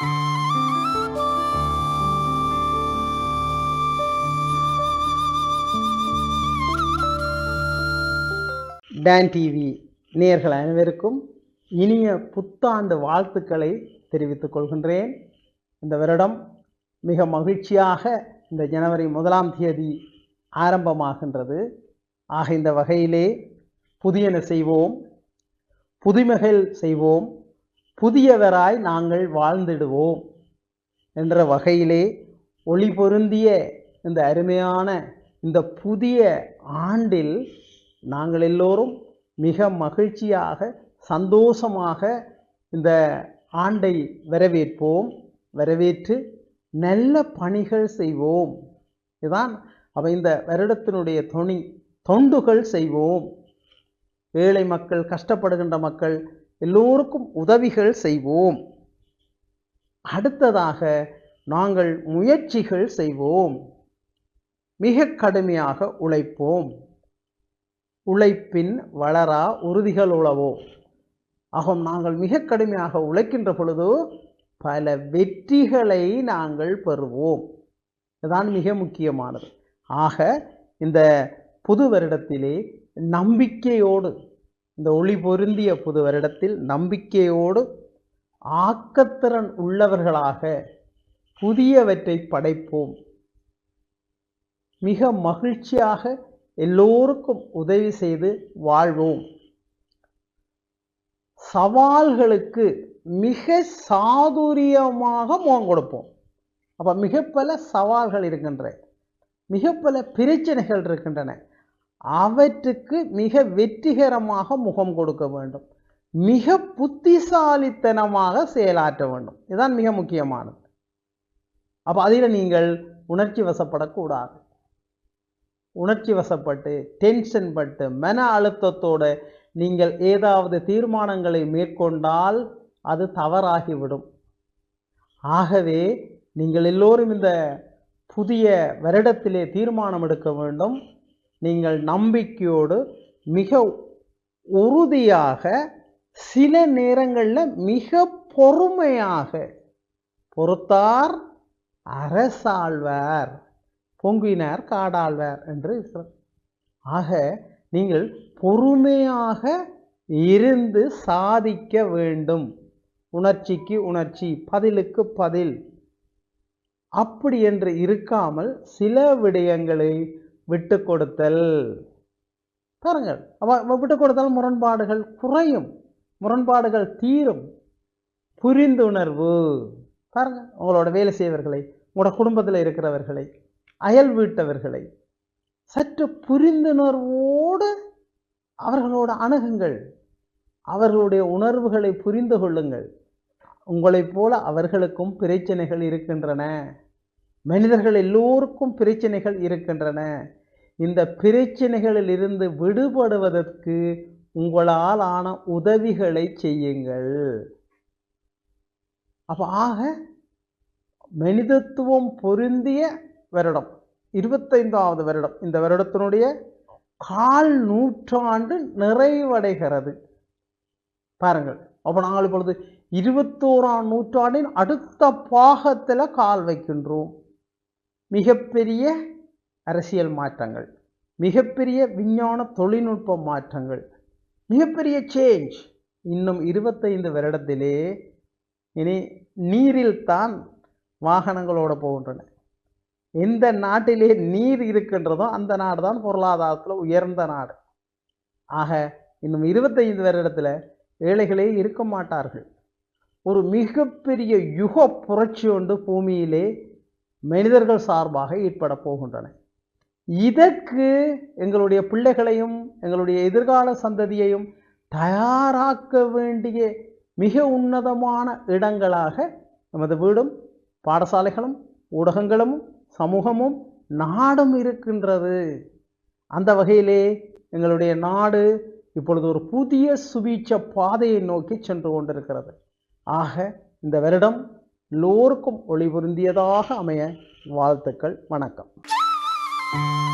Don TV நேர்கள் அனைவருக்கும் இனிய புத்தாண்டு வாழ்த்துக்களை தெரிவித்துக் கொள்கின்றேன். இந்த வருடம் மிக மகிழ்ச்சியாக இந்த ஜனவரி முதலாம் தேதி ஆரம்பமாகின்றது. ஆக இந்த வகையிலே புதியன செய்வோம் புதுமைகள் செய்வோம். புதியவராய் நாங்கள் வாழ்ந்திடுவோம் என்ற வகையிலே ஒளி பொருந்திய இந்த அருமையான இந்த புதிய ஆண்டில் நாங்கள் எல்லோரும் மிக மகிழ்ச்சியாக சந்தோஷமாக இந்த ஆண்டை வரவேற்போம் வரவேற்று நல்ல பணிகள் செய்வோம். இதுதான் அப்போ இந்த வருடத்தினுடைய துணி தொண்டுகள் செய்வோம். ஏழை மக்கள் கஷ்டப்படுகின்ற மக்கள் எல்லோருக்கும் உதவிகள் செய்வோம். அடுத்ததாக நாங்கள் முயற்சிகள் செய்வோம். மிக கடுமையாக உழைப்போம். உழைப்பின் வளரா உறுதிகள் உழவோ. ஆகும் நாங்கள் மிக கடுமையாக உழைக்கின்ற பொழுது பல வெற்றிகளை நாங்கள் பெறுவோம். இதுதான் மிக முக்கியமானது. ஆக இந்த புது வருடத்திலே நம்பிக்கையோடு இந்த ஒளி பொருந்திய புது வருடத்தில் நம்பிக்கையோடு ஆக்கத்திறன் உள்ளவர்களாக புதியவற்றை படைப்போம். மிக மகிழ்ச்சியாக எல்லோருக்கும் உதவி செய்து வாழ்வோம். சவால்களுக்கு மிக சாதுரியமாக முகம் கொடுப்போம். அப்போ மிக பல சவால்கள் இருக்கின்ற மிக பல பிரச்சனைகள் இருக்கின்றன. அவற்றுக்கு மிக வெற்றிகரமாக முகம் கொடுக்க வேண்டும். மிக புத்திசாலித்தனமாக செயலாற்ற வேண்டும். இதுதான் மிக முக்கியமானது. அப்போ அதில் நீங்கள் உணர்ச்சி வசப்படக்கூடாது. உணர்ச்சி வசப்பட்டு டென்ஷன் பட்டு மன அழுத்தத்தோடு நீங்கள் ஏதாவது தீர்மானங்களை மேற்கொண்டால் அது தவறாகிவிடும். ஆகவே நீங்கள் எல்லோரும் இந்த புதிய வருடத்திலே தீர்மானம் எடுக்க வேண்டும். நீங்கள் நம்பிக்கையோடு மிக உறுதியாக சில நேரங்களில் மிக பொறுமையாக பொறுத்தார் அரசாழ்வார் பொங்கினார் காடாழ்வார் என்று ஆக நீங்கள் பொறுமையாக இருந்து சாதிக்க வேண்டும். உணர்ச்சிக்கு உணர்ச்சி பதிலுக்கு பதில். அப்படி என்று இருக்காமல் சில விடயங்களை விட்டு கொடுத்தல் பாருங்கள் விட்டு கொடுத்தால் முரண்பாடுகள் குறையும். முரண்பாடுகள் தீரும். புரிந்துணர்வு. பாருங்கள் உங்களோட வேலை செய்வர்களை உங்களோட குடும்பத்தில் இருக்கிறவர்களை அயல் வீட்டவர்களை சற்று புரிந்துணர்வோடு அவர்களோட அணுகுங்கள். அவர்களுடைய உணர்வுகளை புரிந்து கொள்ளுங்கள். உங்களைப் போல அவர்களுக்கும் பிரச்சனைகள் இருக்கின்றன. மனிதர்கள் எல்லோருக்கும் பிரச்சனைகள் இருக்கின்றன. இந்த பிரச்சனைகளில் இருந்து விடுபடுவதற்கு உங்களால் ஆன உதவிகளை செய்யுங்கள். அப்போ ஆக மனிதத்துவம் பொருந்திய வருடம் இருபத்தைந்தாவது வருடம் இந்த வருடத்தினுடைய கால் நூற்றாண்டு நிறைவடைகிறது. பாருங்கள் அப்போ நாங்கள் இப்பொழுது இருபத்தோராம் நூற்றாண்டின் அடுத்த பாகத்தில் கால் வைக்கின்றோம். மிகப்பெரிய அரசியல் மாற்றங்கள் மிகப்பெரிய விஞ்ஞான தொழில்நுட்ப மாற்றங்கள் மிகப்பெரிய சேஞ்ச் இன்னும் இருபத்தைந்து வருடத்திலே இனி நீரில் தான் வாகனங்களோட போகின்றன. எந்த நாட்டிலே நீர் இருக்கின்றதோ அந்த நாடு தான் பொருளாதாரத்தில் உயர்ந்த நாடு. ஆக இன்னும் இருபத்தைந்து வருடத்தில் ஏழைகளே இருக்க மாட்டார்கள். ஒரு மிகப்பெரிய யுக புரட்சி ஒன்று பூமியிலே மனிதர்கள் சார்பாக ஈடுபட போகின்றன. இதற்கு எங்களுடைய பிள்ளைகளையும் எங்களுடைய எதிர்கால சந்ததியையும் தயாராக்க வேண்டிய மிக உன்னதமான இடங்களாக நமது வீடும் பாடசாலைகளும் ஊடகங்களும் சமூகமும் நாடும் இருக்கின்றது. அந்த வகையிலே எங்களுடைய நாடு இப்பொழுது ஒரு புதிய சுபீட்ச பாதையை நோக்கி சென்று கொண்டிருக்கிறது. ஆக இந்த வருடம் எல்லோருக்கும் ஒளி பொருந்தியதாக அமைய வாழ்த்துக்கள் வணக்கம். Thank you.